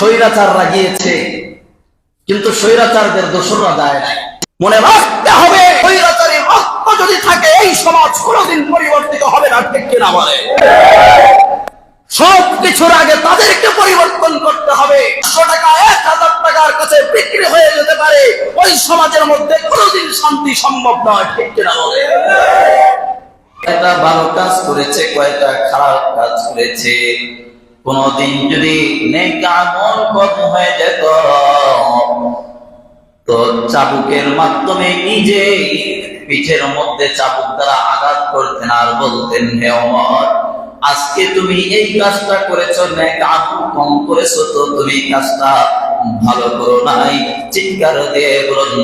স্বৈরাচাররা গিয়েছে, কিন্তু স্বৈরাচারদের দোসররা যায় নাই। মনে রাখতে হবে, স্বৈরাচারী রক্ত যদি থাকে, এই সমাজ কোনোদিন পরিবর্তিত হবে না, ঠিক কিনা বলে? সব কিছুর আগে তাদেরকে পরিবর্তন করতে হবে। একশো টাকা, এক হাজার টাকার কাছে বিক্রি হয়ে যেতে পারে। ওই সমাজের মধ্যে কোনোদিন শান্তি সম্ভব নয়, ঠিক কিনা বলে? ভালো কাজ করেছে, কয়টা খারাপ কাজ করেছে? কোনদিন যদি তো চাবুকের মাধ্যমে নিজে পিঠের মধ্যে চাবুক দ্বারা আঘাত করতেন আর বলতেন, হে অমর আজকে তুমি এই কাজটা করেছ কম করেছ, তো তুমি কাজটা ভালো করো নাই। চিৎকার দিয়ে বলুন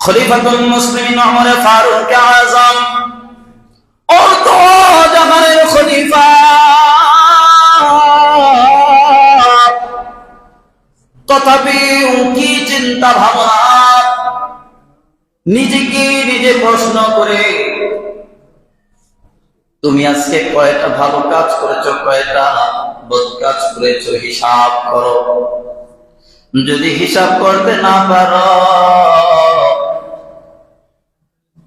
খলিফাতুল মুসলিমিন ওমর ফারুক আযম চিন্তা ভাবনা নিজেকে নিজে প্রশ্ন করে, তুমি আজকে কয়টা ভালো কাজ করেছ, কয়টা বদ কাজ করেছ? হিসাব করো। যদি হিসাব করতে না পারো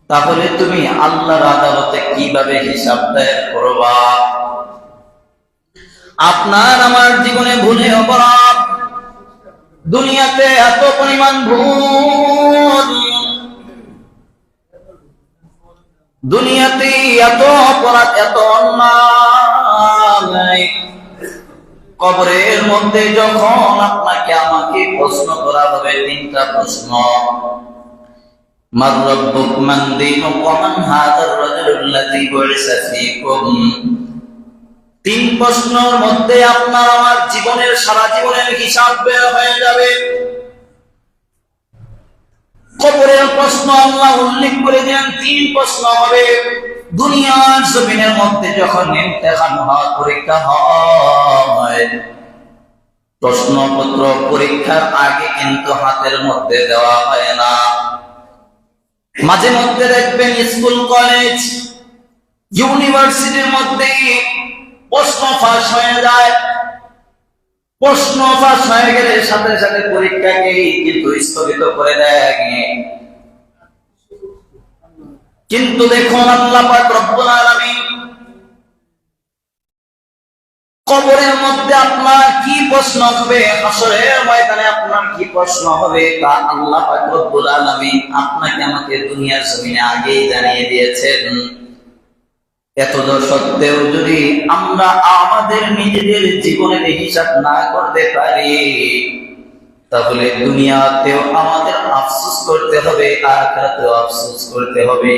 তাহলে তুমি আল্লাহর আদালতে কীভাবে হিসাব দায়ের করবা? আপনার আমার জীবনে ভুলে অপরাধ। দুনিয়াতে এত পরিমাণ ভুল। দুনিয়াতে এত অপরাধ, এত অন্যায়। কবরের মধ্যে যখন আপনাকে আমাকে প্রশ্ন করা হবে, তিনটা প্রশ্ন। من ربك من دينك ومن هذا الرجل الذي بعث فيكم তিন প্রশ্নের মধ্যে আপনার আমার জীবনের সারা জীবনের হিসাব বের হয়ে যাবে কবরের প্রশ্ন আল্লাহ উল্লেখ করে দেন তিন প্রশ্ন হবে দুনিয়ার জমিনের মধ্যে যখন ইমতেহান হয় পরীক্ষা হয় প্রশ্নপত্র পরীক্ষার আগে কিন্তু হাতের মধ্যে দেওয়া হয় না মাঝে মধ্যে দেখবেন স্কুল, কলেজ, ইউনিভার্সিটির মধ্যে প্রশ্ন ফাঁস হয়ে যায়। প্রশ্ন ফাঁস হয়ে গেলে সাথে সাথে পরীক্ষাকে কিন্তু স্থগিত করে দেয় কিন্তু দেখুন আল্লাহ রব্বুল আলামিন কবরের মধ্যে আপনার কি প্রশ্ন হবে, আসরের ময়দানে আপনার কি প্রশ্ন হবে তা আল্লাহ পাক রব্বুল আপনাকে আমাকে দুনিয়ার জমিনে আগেই জানিয়ে দিয়েছেন। এত সত্ত্বেও যদি আমরা আমাদের নিজেদের জীবনের হিসাব না করতে পারি, তাহলে দুনিয়াতেও আমাদের আফসোস করতে হবে, আখরাতেও আফসোস করতে হবে।